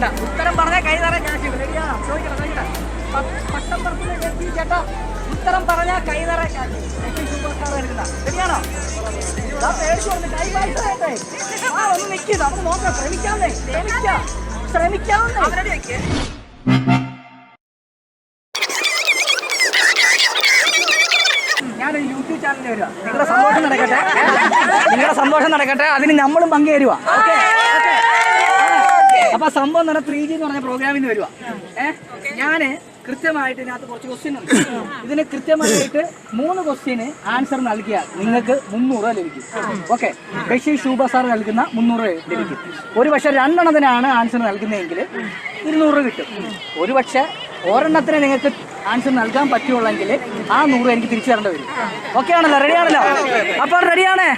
വേണ്ട. ഉത്തരം പറഞ്ഞാൽ കൈ തരാൻ ക്യാഷ് റെഡിയാണ് ചോദിക്കണം ചോദിക്കണം. പട്ടപ്പുറത്ത് ചേട്ടാ ഉത്തരം പറഞ്ഞാൽ കൈ തരാൻ ക്യാഷ് സൂപ്പർ സ്റ്റാർ റെഡിയാണോ? പേടിച്ചു കൈ ഞാനൊരു യൂട്യൂബ് ചാനലിൽ വരിക നിങ്ങളുടെ സന്തോഷം നടക്കട്ടെ. നിങ്ങളുടെ സന്തോഷം നടക്കട്ടെ. അതിന് നമ്മളും പങ്കുചേരുക ഓക്കെ? അപ്പൊ സംഭവം തന്നെ ത്രീ ജി എന്ന് പറഞ്ഞ പ്രോഗ്രാമിൽ നിന്ന് ഏഹ് ഞാൻ കൃത്യമായിട്ട് ഇതിനകത്ത് കുറച്ച് ക്വസ്റ്റ്യൻ ഉണ്ട്. ഇതിന് കൃത്യമായിട്ട് മൂന്ന് ക്വസ്റ്റ്യന് ആൻസർ നൽകിയാൽ നിങ്ങൾക്ക് മുന്നൂറ് രൂപ ലഭിക്കും. ഓക്കെ? ബഷീർ ഷൂബ സാർ നൽകുന്ന മുന്നൂറ് രൂപ ലഭിക്കും. ഒരു പക്ഷെ രണ്ടെണ്ണത്തിനാണ് ആൻസർ നൽകുന്നതെങ്കിൽ ഇരുന്നൂറ് രൂപ കിട്ടും. ഒരു പക്ഷെ ഒരെണ്ണത്തിന് നിങ്ങൾക്ക് ആൻസർ നൽകാൻ പറ്റുള്ളെങ്കിൽ ആ നൂറ് എനിക്ക് തിരിച്ചു തരേണ്ടി വരും. ഓക്കെ ആണല്ലോ? റെഡി ആണല്ലോ? അപ്പൊ റെഡിയാണ്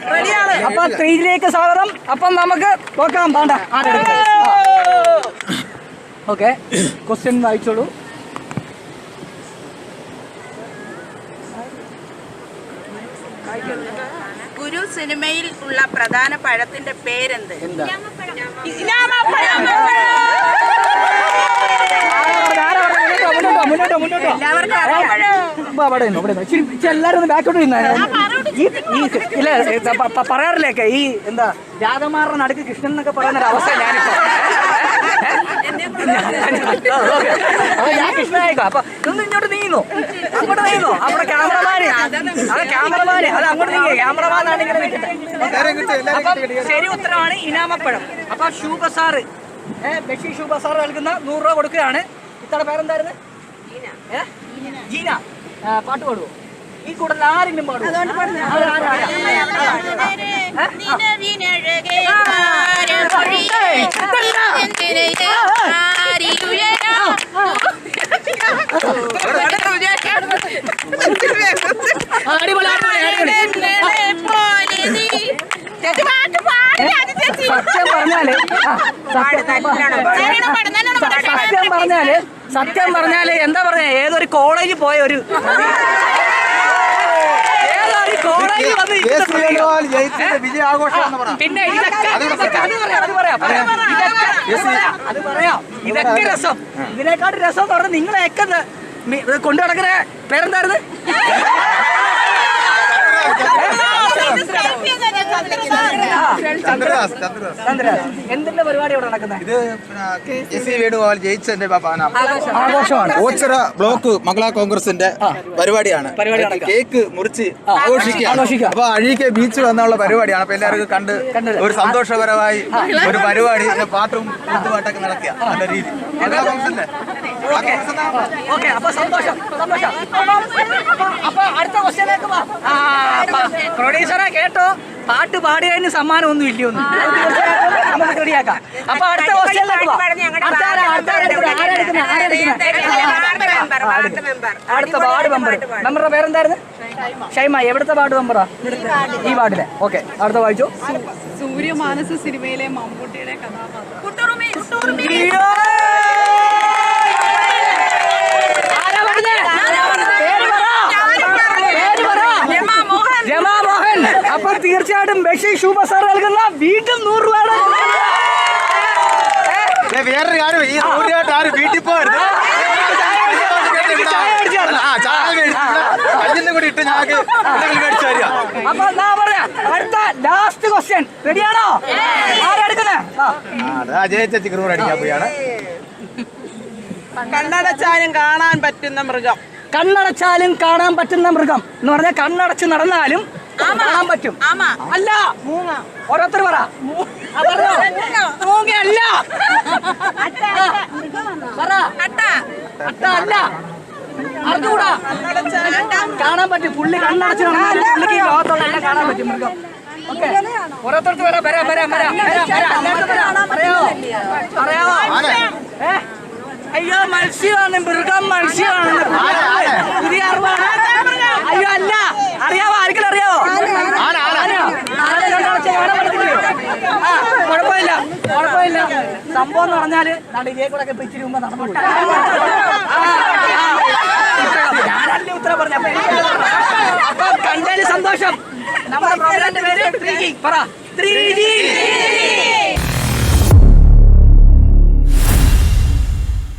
അപ്പൊ ത്രീയിലേക്ക് സ്വാഗതം. അപ്പം നമുക്ക് നോക്കാം. വേണ്ട ഓക്കെ ക്വസ്റ്റ്യൻ വായിച്ചോളൂ ഗുരു സിനിമയിൽ ഉള്ള പ്രധാന പഴത്തിന്റെ പേരെന്ത്? ഒന്ന് ബാക്കോട്ട് ഇല്ല പറയാറില്ലേക്കെ ഈ എന്താ രാധമാറിന് അടുക്ക് കൃഷ്ണൻ എന്നൊക്കെ പറയുന്ന ഒരു അവസ്ഥ ഞാനിപ്പോ ഞാൻ കൃഷ്ണനായിക്കോ അപ്പൊ ഇതൊന്നും ഇങ്ങോട്ട് നീങ്ങുന്നു. അങ്ങോട്ട് നീങ്ങുന്നു. അവിടെ ക്യാമറമാര്. അത് ക്യാമറമാര്. അത് അങ്ങോട്ട് നീങ്ങി. ക്യാമറമാനാണ് ഇങ്ങനെ നിൽക്കുന്നത് അപ്പം ശരി ഉത്തരമാണ് ഇനാമപ്പഴം. അപ്പൊ ഷൂബ ബഷി ഷൂബസാറ് ബഷീർ ഷൂബ സാർ നൽകുന്ന നൂറ് രൂപ കൊടുക്കുകയാണ്. ഇത്തടെ പേരെന്തായിരുന്നു? ജീന. പാട്ട് പാടുവോ? ഈ കൂടുതൽ ആരെങ്കിലും പാടുവോ? സത്യം പറഞ്ഞാൽ. സത്യം പറഞ്ഞാൽ സത്യം പറഞ്ഞാൽ എന്താ പറഞ്ഞ ഏതൊരു കോളേജിൽ പോയ ഒരു വന്ന് എന്ന് പറ. പിന്നെ ഇതൊക്കെ ഇതൊക്കെ അത് പറയാം, അത് പറയാം, പറയാം. ഇതൊക്കെ അത് പറയാം, അത് പറയാം ഇതൊക്കെ രസം. ഇതിനെക്കാട്ട് രസം എന്ന് പറഞ്ഞാൽ നിങ്ങളെയൊക്കെ കൊണ്ടു നടക്കുന്ന പേരെന്തായിരുന്നു ഇത് selfie ഒന്നും ഞാൻ തന്നില്ല. ആ, ചന്ദ്രദാസ് എന്തിന്റെ പരിപാടി ഇവിടെ നടക്കുന്നത് ഇത് എസ് സി വേണുഗോപാൽ ജയിച്ചതിന്റെ പാപ്പാനാണ് ആഘോഷമാണ്. ഓച്ചിറ ബ്ലോക്ക് മംഗള കോൺഗ്രസിന്റെ പരിപാടിയാണ്. കേക്ക് മുറിച്ച് ആഘോഷിക്കുക. അപ്പൊ അഴീക്കെ ബീച്ച് വന്നുള്ള പരിപാടിയാണ്. അപ്പൊ എല്ലാവർക്കും കണ്ട് ഒരു സന്തോഷപരമായി ഒരു പരിപാടി പാട്ടും പാട്ടൊക്കെ നടത്തിയ നല്ല രീതി. മഹിളാ കോൺഗ്രസിന്റെ ഓക്കെ ഓക്കെ അപ്പൊ സന്തോഷം സന്തോഷം. അപ്പൊ അടുത്ത ക്വസ്റ്റ്യനിലേക്ക് വാ. പ്രൊഡ്യൂസറെ കേട്ടോ. പാട്ട് പാടിയതിന് സമ്മാനം ഒന്നും. ഇല്ലയൊന്നും നമുക്ക് റെഡിയാക്കാം. അപ്പൊ അടുത്ത ക്വസ്റ്റ്യനിലേക്ക്? അടുത്ത വാർഡ് മെമ്പർ. മെമ്പറുടെ പേരെന്തായിരുന്നു? ഷൈമ. എവിടുത്തെ വാർഡ് മെമ്പറാ? ഈ വാർഡിലെ ഓക്കെ അടുത്ത വായിച്ചു. സൂര്യമാനസ സിനിമയിലെ മമ്മൂട്ടിയുടെ കഥാപാത്രം കുട്ടുറുമി, കുട്ടുറുമി. അയ്യോ! ആരാ പറഞ്ഞേ? പേര് പറ. പേര് പറ. രമാ മോഹൻ. രമാ മോഹൻ അപ്പൊ തീർച്ചയായിട്ടും ബഷി ഷൂബ സാർ നൽകുന്ന വീണ്ടും നൂറ് രൂപയാണ് വേറൊരു കാര്യം ഈ സൂര്യമായിട്ട് ആരും വീട്ടിൽ പോകരുത്. അപ്പൊ എന്താ പറയാ അടുത്ത ലാസ്റ്റ് ക്വസ്റ്റ്യൻ റെഡിയാണോ ആരെടുക്കുന്നേ കണ്ണടച്ചാലും കാണാൻ പറ്റുന്ന മൃഗം. കണ്ണടച്ചാലും കാണാൻ പറ്റുന്ന മൃഗം എന്ന് പറഞ്ഞാൽ കണ്ണടച്ച് നടന്നാലും കാണാൻ പറ്റും. ആമ. അല്ല. ഓരോരുത്തർ പറ. പറ. അട്ട. അല്ല. അറിഞ്ഞൂടാ കാണാൻ പറ്റും. പുള്ളി കണ്ണടച്ച് പുള്ളിക്ക് ലോകത്തുള്ള എല്ലാം കാണാൻ പറ്റും മൃഗം. ഓക്കെ. ഓരോരുത്തർക്ക് വരാം വരാം വരാം വരാം. വരാം. പറയാമോ പറയാമോ ഏ? അയ്യോ മത്സ്യമാണ്. മൃഗം മത്സ്യമാണ്. കുഴപ്പമില്ല. സംഭവം എന്ന് പറഞ്ഞാൽ നാളെ ഇതേ കൂടെ ഒക്കെ ഇച്ചിരി മുമ്പ് നടന്നു. ഞാനല്ലേ ഉത്തരം പറഞ്ഞു അപ്പൊ കണ്ടതിന് സന്തോഷം. നമ്മുടെ പ്രോഗ്രാമിന്റെ പേര് ത്രീ പറ. ത്രീ